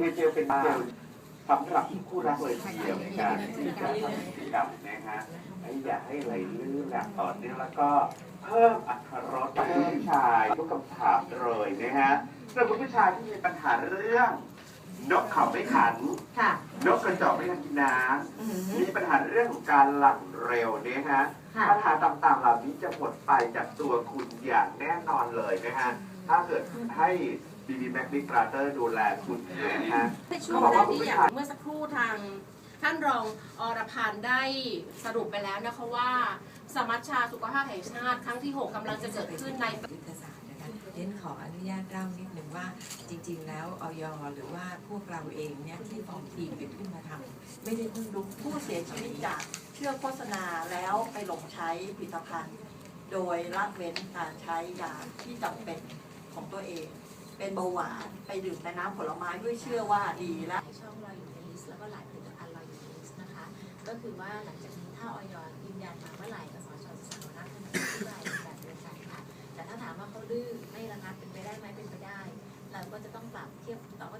เฮเจลเป็นเจลสำหรับคู่รักเลยทีเดียวในการที่จะทำกิจกรรมนะฮะให้อยากให้ไหลลื่นแบบต่อเนื่องแล้วก็เพิ่มอรรถรสกับคุณผู้ชายทุกคำถามเลยนะฮะสำหรับคุณผู้ชายที่มีปัญหาเรื่อง นกเขาไม่ขันค่ะนกกระจอกไม่ทันกินน้อือหืำอมีปัญหาเรื่องของการหลังเร็วเนี่ยฮะค่ะปัญหาต่างๆ เหล่านี้จะหมดไปจากตัวคุณอย่างแน่นอนเลยนะฮะ ถ้าเกิดให้บีบีแม็กดิกราเตอร์ดูแลคุณนะฮะในช่วงแรกที่อย่างเมื่อสักครู่ทางท่านรองอรพันธ์ได้สรุปไปแล้วนะคะว่า สมัชชาสุขภาพแห่งชาติครั้งที่ 6กำลังจะเกิดขึ้นในยุทธศาสตร์นะคะเรียนขออนุญาตเล่านิดหนึ่งว่าจริง ๆ แล้วออยหรือว่าพวกเราเองเนี่ยที่ฟอร์มทีมกันขึ้นมาทำไม่ได้เพิ่งรู้ผู้เสียชีวิตจากเชื่อโฆษณาแล้วไปหลงใช้ผลิตภัณฑ์ โดยละเว้นการใช้ยาที่จำเป็น ของตัวเอง เป็นเบาหวานไปดื่มแต่น้ำผลไม้ด้วยเชื่อว่าดีและหลายช่องเราอยู่ในลิสต์แล้วก็หลายผลิตภัณฑ์เราอยู่ในลิสต์นะคะ ก็คือว่าหลังจากนี้ถ้าออยยืนยันมาเมื่อไหร่กสชจะสั่งระงับทันทีที่รายแบบเดียวกันค่ะแต่ถ้าถามว่าเขาดื้อไม่ระงับเป็นไปได้ไหมเป็นไปได้ เราก็จะต้องปรับเทียบตองปรับเขาเหมือนกันนะคะซึ่งเราก็